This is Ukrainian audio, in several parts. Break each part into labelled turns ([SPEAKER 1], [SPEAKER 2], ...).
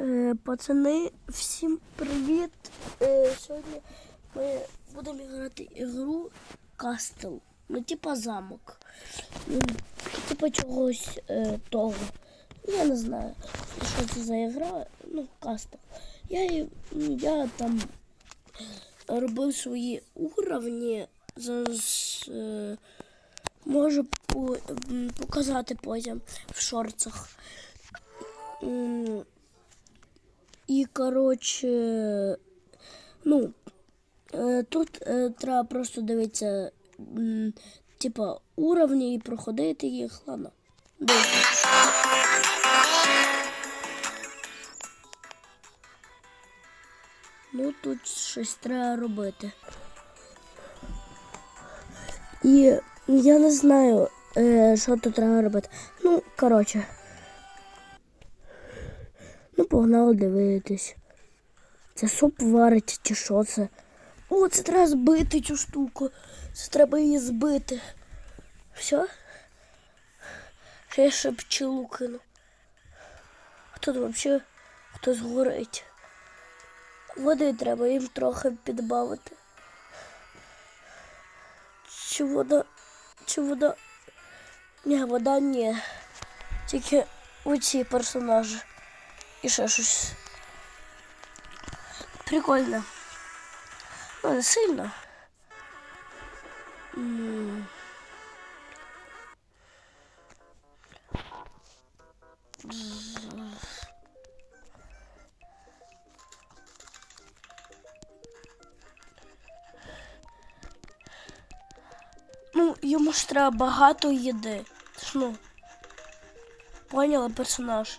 [SPEAKER 1] Е, пацани, всім привіт! Е, сьогодні ми будемо грати ігру Кастл. Ну, типа замок. Ну, типа чогось е, того. Я не знаю, що це за ігра. Ну, Кастл. Я, ну, я там робив свої уровні. Зараз е, можу по, показати потім в шорцах. І, коротше, ну, е, тут е, треба просто дивитися, типа, уровні і проходити їх. Ладно. Дивіться. Ну, тут щось треба робити. І я не знаю, е, що тут треба робити. Ну, коротше. Погнали дивитись. Це суп варить чи що це? О, це треба збити цю штуку. Це треба її збити. Все? Ще я ще пчелу кину. А тут взагалі хтось горить. Води треба їм трохи підбавити. Чи вода. Чи вода. Ні, вода ні. Тільки оці персонажі. І ще щось. Прикольно. Ну, не сильно. М. Ну, йому ж треба багато їди. Ну, поняла персонаж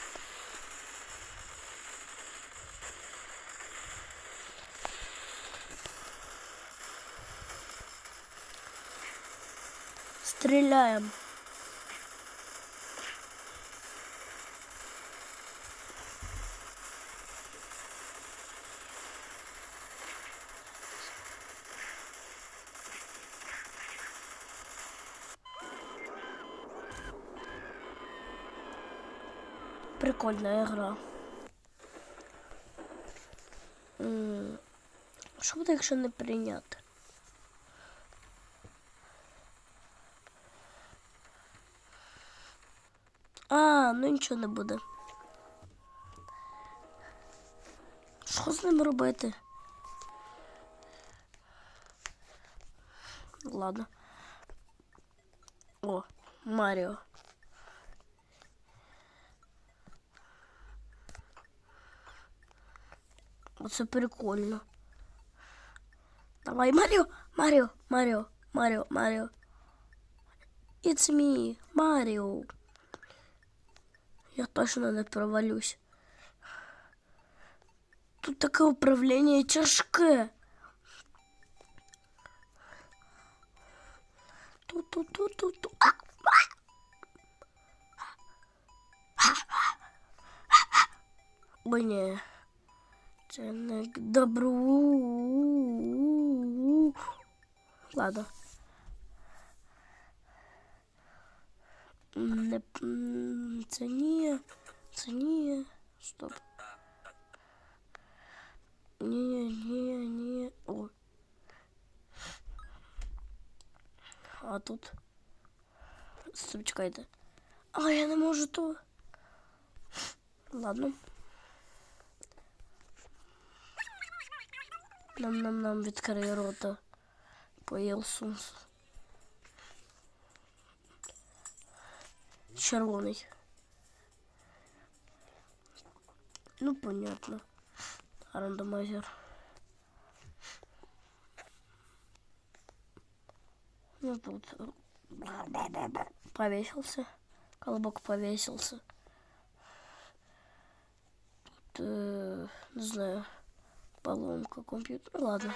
[SPEAKER 1] Стреляем. Прикольная игра. Що буде, якщо не прийняти? А, ну нічого не буде. Що з ним робити? Ладно. О, Маріо. Оце прикольно. Давай, Маріо, Маріо, Маріо, Маріо, Маріо. It's me, Маріо. Я точно не провалюсь. Тут таке управління тяжке. Ту-ту-ту-ту-ту. А! О, ні. Це не к добру. Ладно. Не, це ні. Це ні. Стоп. Ні, ні, ні. О. А тут. Стоп, чекайте. А, я не можу то. Ладно. Нам-нам-нам відкрий рота. Поїл сумс. Червоний. Ну, понятно. Рандомайзер. Ну, тут э, повесился. Колобок повесился. Тут, э, не знаю, поломка компьютера. Ладно.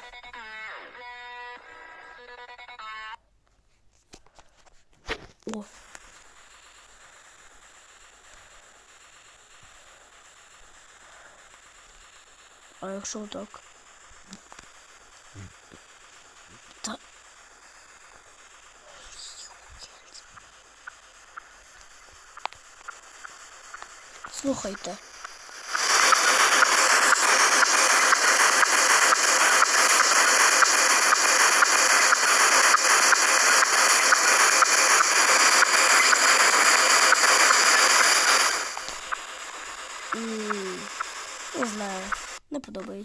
[SPEAKER 1] О. А якщо так? Та... Слухайте.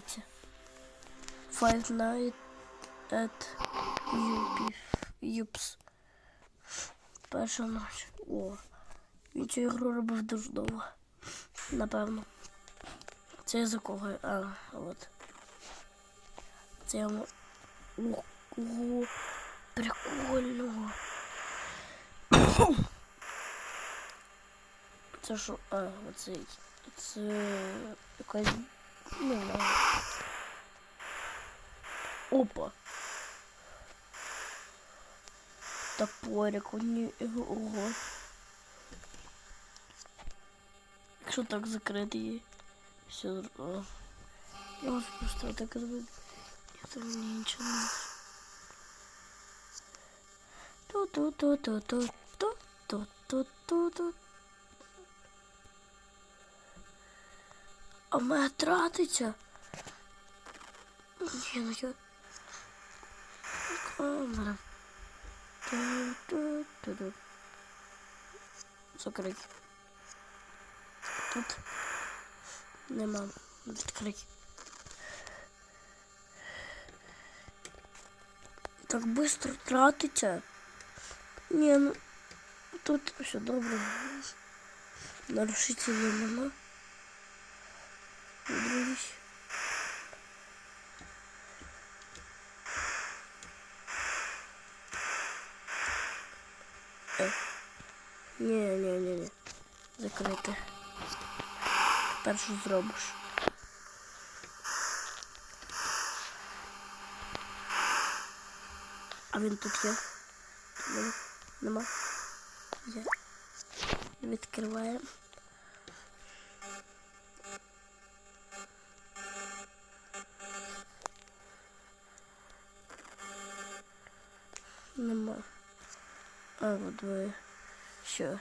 [SPEAKER 1] не подобається. Five Nights at Yuppie. Yups. Перша ніч. О. Він цю ігру робив дуже довго. Напевно. Це я за кого? А, от. Це я... м- Ух, Ого, прикольно. Це що? А, оцей. Це якась. Не знаю. Опа. Топорик, ні, ого. Якщо так закрити її. Все. о. Я можу просто так зробити. Я там мені нічого не Ту-ту-ту-ту-ту-ту-ту-ту-ту. А мене тратиться. Ні, ну я... Камера. Закрий. Тут нема. Відкрий. Так быстро тратиться. Не, ну тут все добре. Нарушителей нема. Друзі. Ні, ні, ні, ні. Закрити. Тепер що зробиш? А він тут є? Нема? Є. Відкриваємо. Нема. А, вот двоє. Все.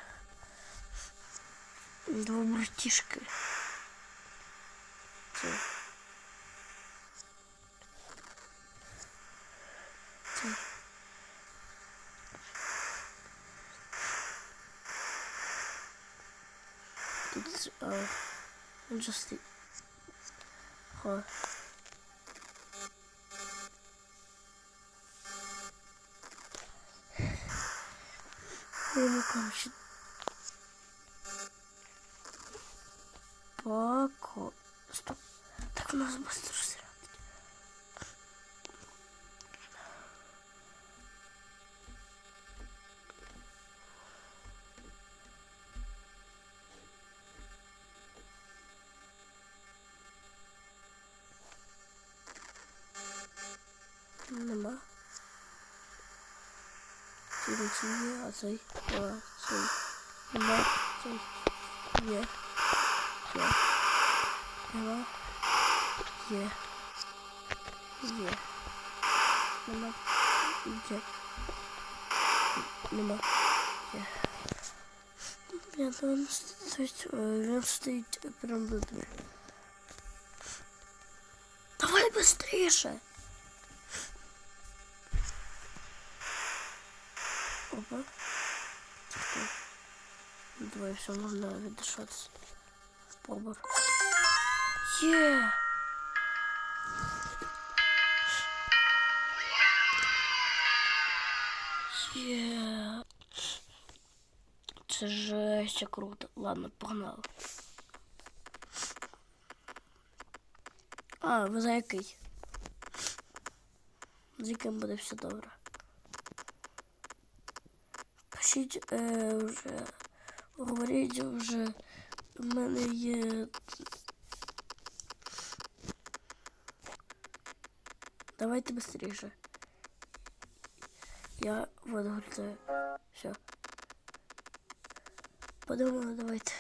[SPEAKER 1] Два братишки. Це. Це. Тут, а, він же Benim komşu. Поко. Стоп. Так у нас быстро все Нема içinde azay azay ama azay ye ye ama ye ye ama ye ama ye я должен стоять, я стоит прям Давай быстрее! Давай все, можно віддишатися. Побор. Є! Є! Це жесть, круто. Ладно, погнали. А, ви за який? З буде все добре. Пишіть е, вже. Говоріть вже. У мене є. Давайте быстрее. Я вот гультаю. Все. Подумали, давайте.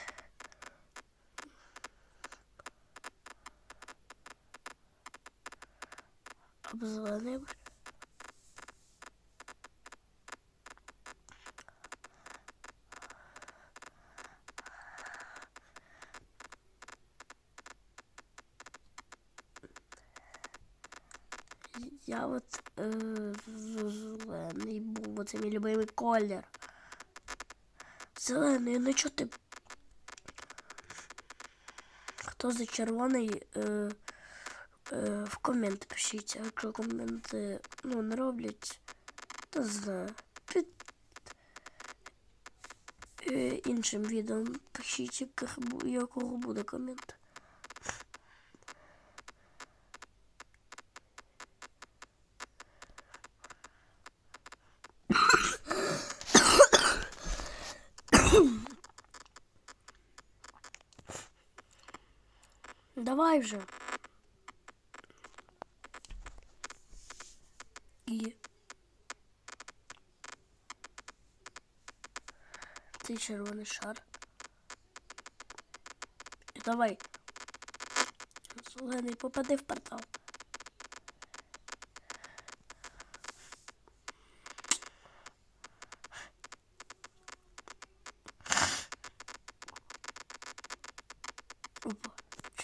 [SPEAKER 1] Обзвонимо. Я от е, зелений був, це мій любимий колір. Зелений, ну чого ти? Хто за червоний? Е, е, в коменти пишіть, а якщо коменти ну, не роблять, то знаю. Під е, іншим відео пишіть, якого буде комент. Давай вже. І. Цей червоний шар. І давай. Зелений, попади в портал.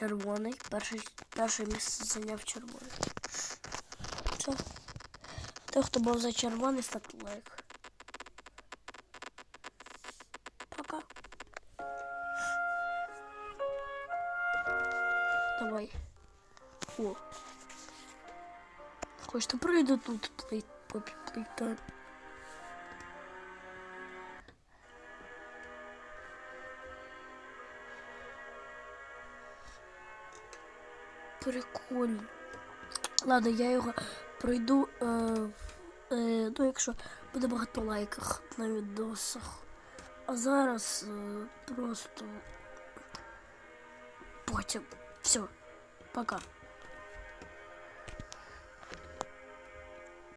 [SPEAKER 1] Червоний. Перший, перше місце зайняв червоний. Все. Той, хто був за червоний, ставте лайк. Пока. Давай. О. Хочете пройду тут плей, попі плейтайм. Прикольно. Ладно, я його пройду, е, е, ну, якщо буде багато лайків на відосах. А зараз е, просто потім. Все, пока.